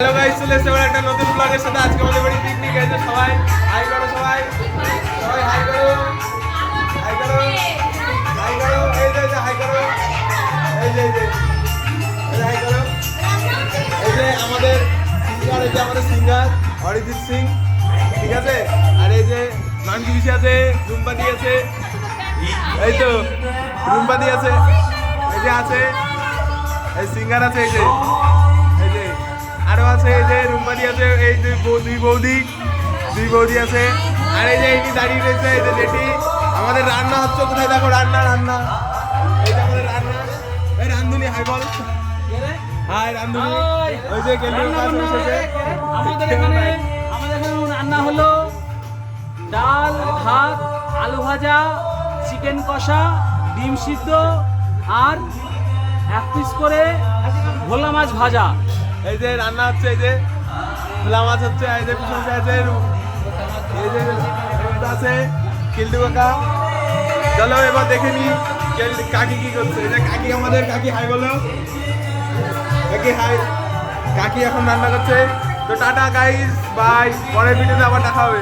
Hello guys চলে এসেছে আবার একটা নতুন ব্লগের সাথে। আজকে আমাদের বাড়ি পিকনিক আছে সবাই। হাই করো সবাই। সবাই হাই করো। হাই করো। হাই করো। এই যে হাই করো। এই যে, এই হাই করো। এই যে আমাদের সিঙ্গার এই যে আমাদের সিঙ্গার অরিজিৎ সিং। ঠিক আছে? আর এই যে নানকি বিশি আছে রুম্পাদি আছে। এই তো রুম্পাদি আছে। এই যে আছে। এই সিঙ্গার আছে, এই যে। এই যে আছে এই যে দুই বৌদি দুই বৌদি আছে। আর এই যে এটি দাঁড়িয়ে রয়েছে এই যে যেটি। আমাদের রান্না হচ্ছে কোথায়? দেখো রান্না রান্না। এই যে আমাদের রান্না। এই রান্ধুনি হাই বল। হাই রান্ধুনি। ওই যে এসেছে আমাদের এখানে আমাদের এখানে রান্না হলো ডাল ভাত আলু ভাজা চিকেন কষা ডিম সিদ্ধ আর এক পিস করে ভোলা মাছ ভাজা। এই যে রান্না হচ্ছে এই যে ভোলা হচ্ছে, এই যে পিছন এই যে আছে, কিল্টু কাকা। চলো এবার দেখে নি কাকি কি করছে। যে কাকি আমাদের, কাকি হাই বলো। কাকি হাই কাকি এখন রান্না করছে। তো টাটা গাইস বাই পরের ভিডিওতে আবার দেখা হবে।